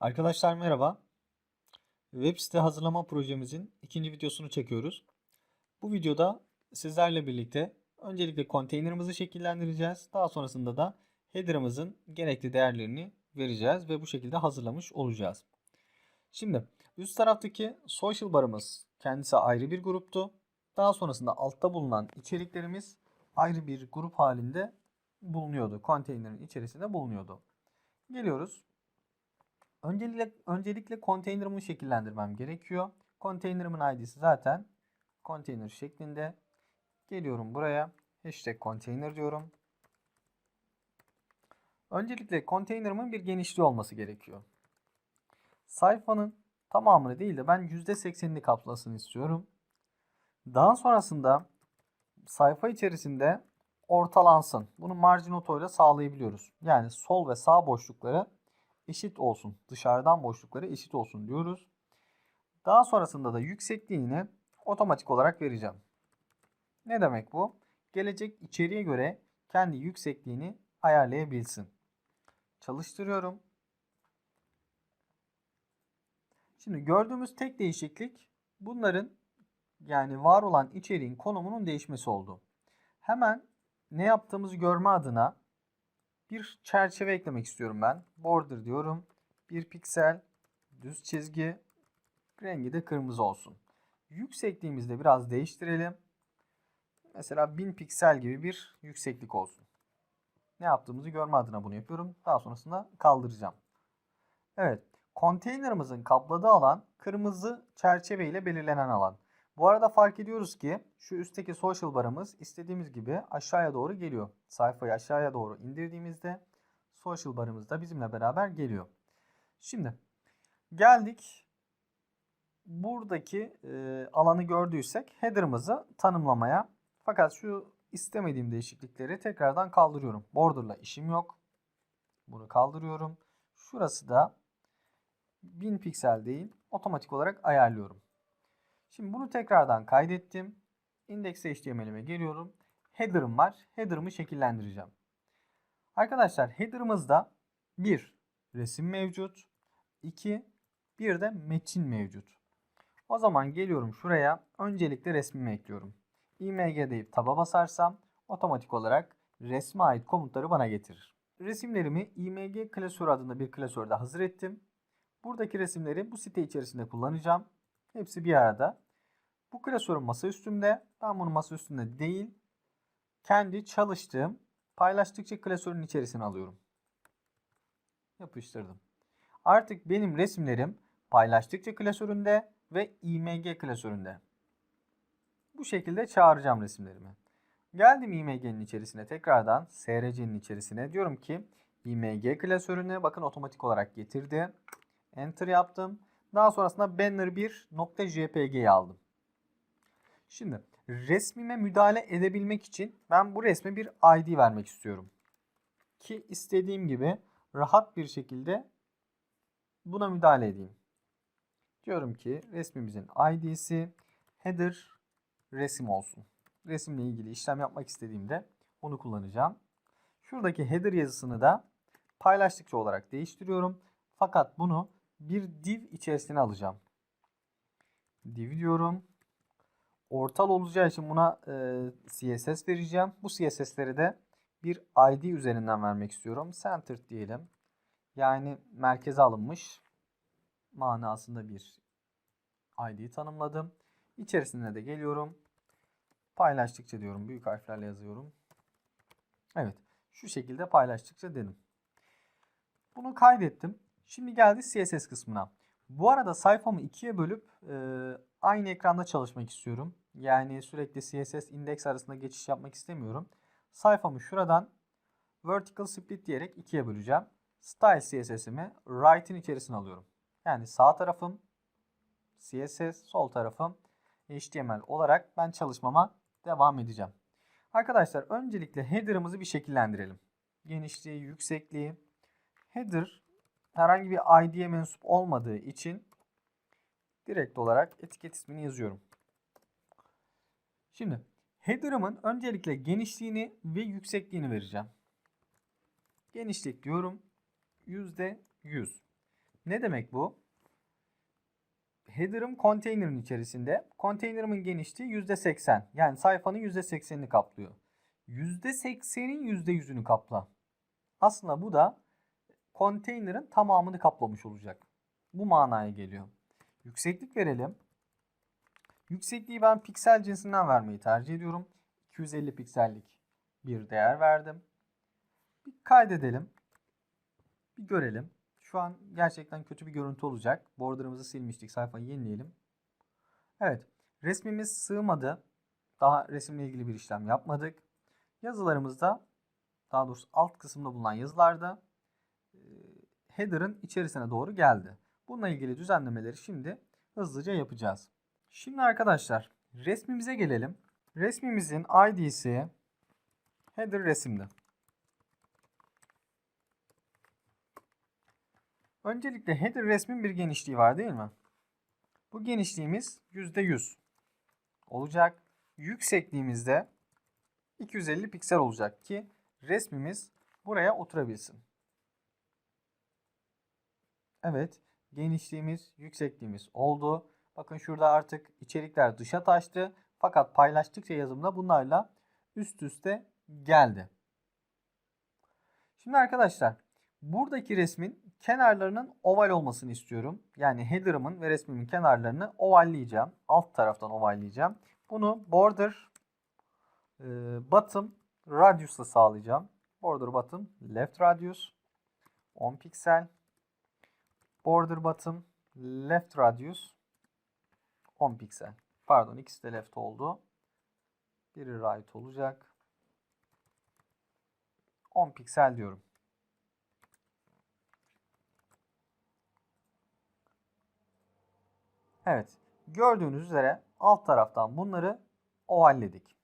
Arkadaşlar merhaba. Web site hazırlama projemizin ikinci videosunu çekiyoruz. Bu videoda sizlerle birlikte öncelikle konteynerimizi şekillendireceğiz. Daha sonrasında da header'ımızın gerekli değerlerini vereceğiz ve bu şekilde hazırlamış olacağız. Şimdi üst taraftaki social barımız kendisi ayrı bir gruptu. Daha sonrasında altta bulunan içeriklerimiz ayrı bir grup halinde bulunuyordu. Konteynerin içerisinde bulunuyordu. Geliyoruz. Öncelikle, öncelikle konteynerımı şekillendirmem gerekiyor. Konteynerımın ID'si zaten konteyner şeklinde. Geliyorum buraya. Hashtag konteyner diyorum. Öncelikle konteynerımın bir genişliği olması gerekiyor. Sayfanın tamamını değil de ben %80'ini kaplasın istiyorum. Daha sonrasında sayfa içerisinde ortalansın. Bunu margin auto ile sağlayabiliyoruz. Yani sol ve sağ boşlukları eşit olsun. Dışarıdan boşlukları eşit olsun diyoruz. Daha sonrasında da yüksekliğini otomatik olarak vereceğim. Ne demek bu? Gelecek içeriğe göre kendi yüksekliğini ayarlayabilsin. Çalıştırıyorum. Şimdi gördüğümüz tek değişiklik bunların yani var olan içeriğin konumunun değişmesi oldu. Hemen ne yaptığımızı görme adına bir çerçeve eklemek istiyorum ben. Border diyorum. Bir piksel düz çizgi rengi de kırmızı olsun. Yüksekliğimizi de biraz değiştirelim. Mesela 1000 piksel gibi bir yükseklik olsun. Ne yaptığımızı görme adına bunu yapıyorum. Daha sonrasında kaldıracağım. Evet. Konteynerimizin kapladığı alan kırmızı çerçeve ile belirlenen alan. Bu arada fark ediyoruz ki şu üstteki social barımız istediğimiz gibi aşağıya doğru geliyor. Sayfayı aşağıya doğru indirdiğimizde social barımız da bizimle beraber geliyor. Şimdi geldik buradaki e, alanı gördüysek header'ımızı tanımlamaya. Fakat şu istemediğim değişiklikleri tekrardan kaldırıyorum. Border'la işim yok. Bunu kaldırıyorum. Şurası da 1000 piksel değil. Otomatik olarak ayarlıyorum. Şimdi bunu tekrardan kaydettim. Index HTML'ime geliyorum. Header'ım var. Header'ımı şekillendireceğim. Arkadaşlar header'ımızda bir resim mevcut. 2 bir de metin mevcut. O zaman geliyorum şuraya. Öncelikle resmimi ekliyorum. img deyip taba basarsam otomatik olarak resme ait komutları bana getirir. Resimlerimi img klasörü adında bir klasörde hazır ettim. Buradaki resimleri bu site içerisinde kullanacağım. Hepsi bir arada. Bu klasörün masa üstünde. Ben bunu masa üstünde değil. Kendi çalıştığım paylaştıkça klasörün içerisine alıyorum. Yapıştırdım. Artık benim resimlerim paylaştıkça klasöründe ve img klasöründe. Bu şekilde çağıracağım resimlerimi. Geldim img'nin içerisine tekrardan src'nin içerisine. Diyorum ki img klasörüne bakın otomatik olarak getirdi. Enter yaptım. Daha sonrasında banner 1 .jpg'yi aldım. Şimdi resmime müdahale edebilmek için ben bu resme bir ID vermek istiyorum. Ki istediğim gibi rahat bir şekilde buna müdahale edeyim. Diyorum ki resmimizin ID'si header resim olsun. Resimle ilgili işlem yapmak istediğimde onu kullanacağım. Şuradaki header yazısını da paylaştıkça olarak değiştiriyorum. Fakat bunu bir div içerisine alacağım. Div diyorum. Ortal olacağı için buna e, CSS vereceğim. Bu CSS'leri de bir ID üzerinden vermek istiyorum. Centered diyelim. Yani merkeze alınmış manasında bir ID tanımladım. İçerisine de geliyorum. Paylaştıkça diyorum. Büyük harflerle yazıyorum. Evet. Şu şekilde paylaştıkça dedim. Bunu kaydettim. Şimdi geldi CSS kısmına. Bu arada sayfamı ikiye bölüp e, aynı ekranda çalışmak istiyorum. Yani sürekli CSS index arasında geçiş yapmak istemiyorum. Sayfamı şuradan vertical split diyerek ikiye böleceğim. Style CSS'imi right'in içerisine alıyorum. Yani sağ tarafım CSS, sol tarafım HTML olarak ben çalışmama devam edeceğim. Arkadaşlar öncelikle header'ımızı bir şekillendirelim. Genişliği, yüksekliği. Header herhangi bir ID'ye mensup olmadığı için direkt olarak etiket ismini yazıyorum. Şimdi header'ımın öncelikle genişliğini ve yüksekliğini vereceğim. Genişlik diyorum %100. Ne demek bu? Header'ım konteynerin içerisinde. Konteynerımın genişliği %80. Yani sayfanın %80'ini kaplıyor. %80'in %100'ünü kapla. Aslında bu da konteynerin tamamını kaplamış olacak. Bu manaya geliyor. Yükseklik verelim. Yüksekliği ben piksel cinsinden vermeyi tercih ediyorum. 250 piksellik bir değer verdim. Bir kaydedelim. Bir görelim. Şu an gerçekten kötü bir görüntü olacak. Border'ımızı silmiştik. Sayfayı yenileyelim. Evet. Resmimiz sığmadı. Daha resimle ilgili bir işlem yapmadık. Yazılarımızda daha doğrusu alt kısımda bulunan yazılarda header'ın içerisine doğru geldi. Bununla ilgili düzenlemeleri şimdi hızlıca yapacağız. Şimdi arkadaşlar resmimize gelelim. Resmimizin ID'si header resimde. Öncelikle header resmin bir genişliği var değil mi? Bu genişliğimiz %100 olacak. Yüksekliğimizde 250 piksel olacak ki resmimiz buraya oturabilsin. Evet, genişliğimiz, yüksekliğimiz oldu. Bakın şurada artık içerikler dışa taştı. Fakat paylaştıkça yazımda bunlarla üst üste geldi. Şimdi arkadaşlar buradaki resmin kenarlarının oval olmasını istiyorum. Yani header'ımın ve resmimin kenarlarını ovalleyeceğim. Alt taraftan ovalleyeceğim. Bunu border e, bottom radius'la sağlayacağım. Border bottom left radius 10 piksel. Border bottom left radius 10 piksel. Pardon ikisi de left oldu. Biri right olacak. 10 piksel diyorum. Evet. Gördüğünüz üzere alt taraftan bunları ovalledik.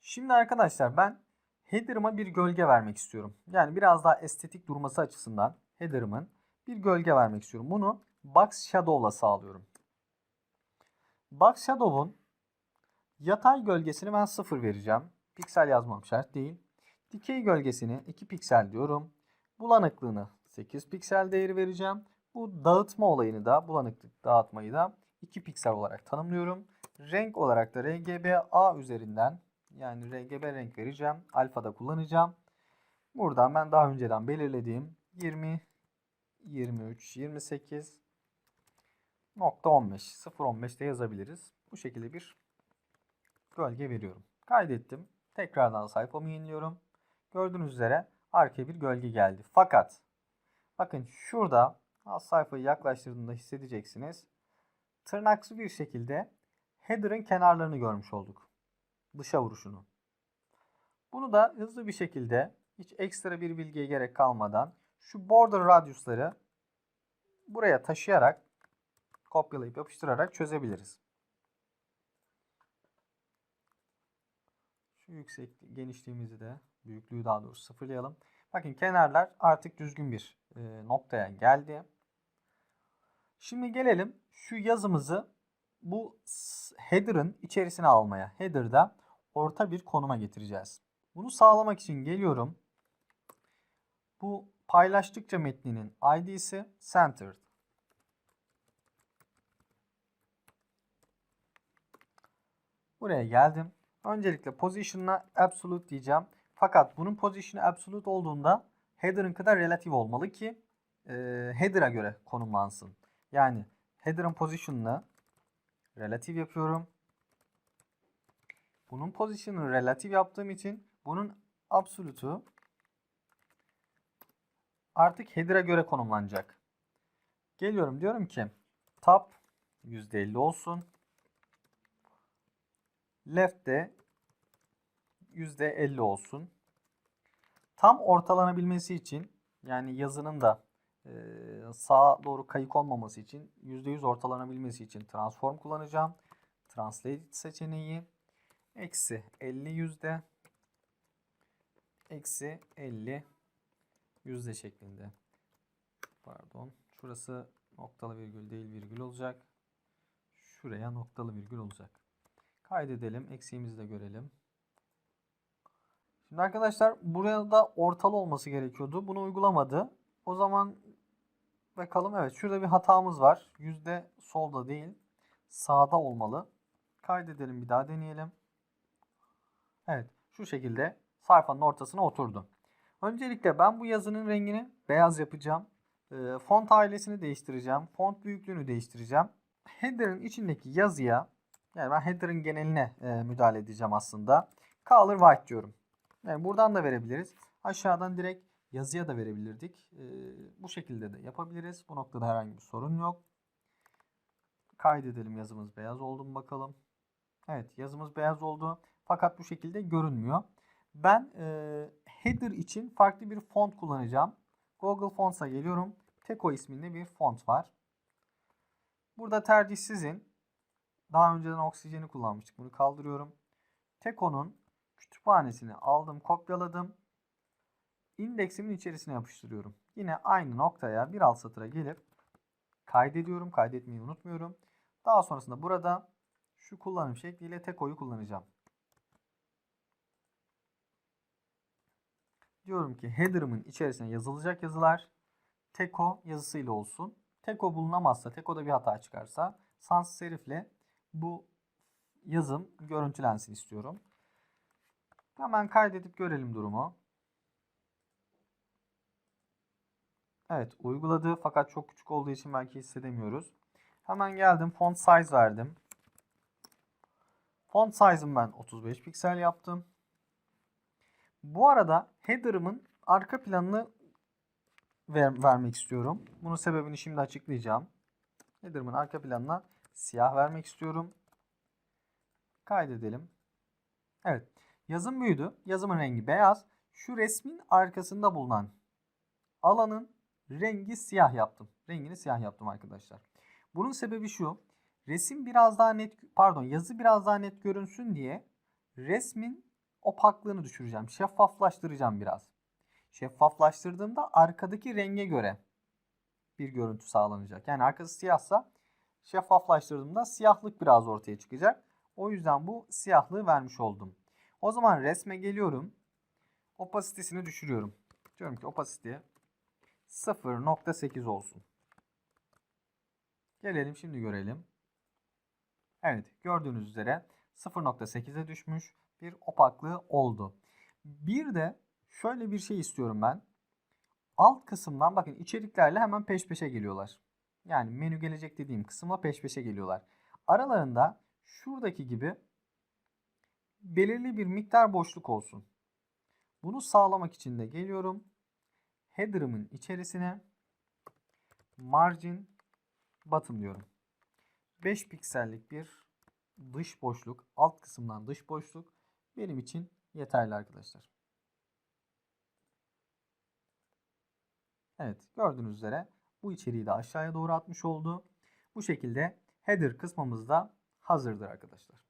Şimdi arkadaşlar ben header'ıma bir gölge vermek istiyorum. Yani biraz daha estetik durması açısından header'ımın bir gölge vermek istiyorum. Bunu Box Shadow'la sağlıyorum. Box Shadow'un yatay gölgesini ben 0 vereceğim. Piksel yazmam şart değil. Dikey gölgesini 2 piksel diyorum. Bulanıklığını 8 piksel değeri vereceğim. Bu dağıtma olayını da bulanıklık dağıtmayı da 2 piksel olarak tanımlıyorum. Renk olarak da RGBA üzerinden yani RGB renk vereceğim. Alfa'da kullanacağım. Buradan ben daha önceden belirlediğim 20, 23, 28 nokta 15, 0.15 de yazabiliriz. Bu şekilde bir gölge veriyorum. Kaydettim. Tekrardan sayfamı yeniliyorum. Gördüğünüz üzere arkaya bir gölge geldi. Fakat bakın şurada az sayfayı yaklaştırdığında hissedeceksiniz. Tırnaksı bir şekilde header'ın kenarlarını görmüş olduk. Dışa vuruşunu. Bunu da hızlı bir şekilde hiç ekstra bir bilgiye gerek kalmadan şu border radiusları buraya taşıyarak kopyalayıp yapıştırarak çözebiliriz. Şu yüksek genişliğimizi de büyüklüğü daha doğrusu sıfırlayalım. Bakın kenarlar artık düzgün bir e, noktaya geldi. Şimdi gelelim şu yazımızı bu header'ın içerisine almaya. Header'da orta bir konuma getireceğiz. Bunu sağlamak için geliyorum. Bu paylaştıkça metninin ID'si centered. Buraya geldim. Öncelikle position'ına absolute diyeceğim. Fakat bunun position'ı absolute olduğunda header'ın kadar relatif olmalı ki e, header'a göre konumlansın. Yani header'ın position'ını relatif yapıyorum. Bunun position'ını relatif yaptığım için bunun absolute'u artık header'a göre konumlanacak. Geliyorum diyorum ki top %50 olsun. Left de %50 olsun. Tam ortalanabilmesi için yani yazının da e, sağa doğru kayık olmaması için %100 ortalanabilmesi için transform kullanacağım. Translate seçeneği eksi 50 yüzde eksi 50 yüzde şeklinde. Pardon. Şurası noktalı virgül değil virgül olacak. Şuraya noktalı virgül olacak. Kaydedelim. Eksiğimizi de görelim. Şimdi arkadaşlar burada ortalı olması gerekiyordu. Bunu uygulamadı. O zaman bakalım. Evet şurada bir hatamız var. Yüzde solda değil sağda olmalı. Kaydedelim bir daha deneyelim. Evet şu şekilde sayfanın ortasına oturdu. Öncelikle ben bu yazının rengini beyaz yapacağım. Ee, font ailesini değiştireceğim. Font büyüklüğünü değiştireceğim. Header'ın içindeki yazıya yani ben header'ın geneline e, müdahale edeceğim aslında. Color white diyorum. Yani buradan da verebiliriz. Aşağıdan direkt yazıya da verebilirdik. Ee, bu şekilde de yapabiliriz. Bu noktada herhangi bir sorun yok. Kaydedelim yazımız beyaz oldu mu bakalım. Evet yazımız beyaz oldu. Fakat bu şekilde görünmüyor. Ben e, header için farklı bir font kullanacağım. Google Fonts'a geliyorum. Teco isminde bir font var. Burada tercih sizin. Daha önceden oksijeni kullanmıştık. Bunu kaldırıyorum. Teco'nun kütüphanesini aldım, kopyaladım. İndeksimin içerisine yapıştırıyorum. Yine aynı noktaya bir alt satıra gelip kaydediyorum. Kaydetmeyi unutmuyorum. Daha sonrasında burada şu kullanım şekliyle Teco'yu kullanacağım. Diyorum ki header'ımın içerisine yazılacak yazılar Teco yazısıyla olsun. Teco bulunamazsa, Teco'da bir hata çıkarsa sans serifle bu yazım görüntülensin istiyorum. Hemen kaydedip görelim durumu. Evet uyguladı fakat çok küçük olduğu için belki hissedemiyoruz. Hemen geldim font size verdim. Font size'ım ben 35 piksel yaptım. Bu arada header'ımın arka planını ver, vermek istiyorum. Bunun sebebini şimdi açıklayacağım. Header'ımın arka planına siyah vermek istiyorum. Kaydedelim. Evet. Yazım büyüdü. Yazımın rengi beyaz. Şu resmin arkasında bulunan alanın rengi siyah yaptım. Rengini siyah yaptım arkadaşlar. Bunun sebebi şu. Resim biraz daha net pardon yazı biraz daha net görünsün diye resmin opaklığını düşüreceğim. Şeffaflaştıracağım biraz. Şeffaflaştırdığımda arkadaki renge göre bir görüntü sağlanacak. Yani arkası siyahsa şeffaflaştırdığımda siyahlık biraz ortaya çıkacak. O yüzden bu siyahlığı vermiş oldum. O zaman resme geliyorum. Opasitesini düşürüyorum. Diyorum ki opasite 0.8 olsun. Gelelim şimdi görelim. Evet gördüğünüz üzere 0.8'e düşmüş bir opaklığı oldu. Bir de şöyle bir şey istiyorum ben. Alt kısımdan bakın içeriklerle hemen peş peşe geliyorlar. Yani menü gelecek dediğim kısımla peş peşe geliyorlar. Aralarında şuradaki gibi belirli bir miktar boşluk olsun. Bunu sağlamak için de geliyorum. Header'ımın içerisine margin bottom diyorum. 5 piksellik bir dış boşluk, alt kısımdan dış boşluk benim için yeterli arkadaşlar. Evet gördüğünüz üzere bu içeriği de aşağıya doğru atmış oldu. Bu şekilde header kısmımız da hazırdır arkadaşlar.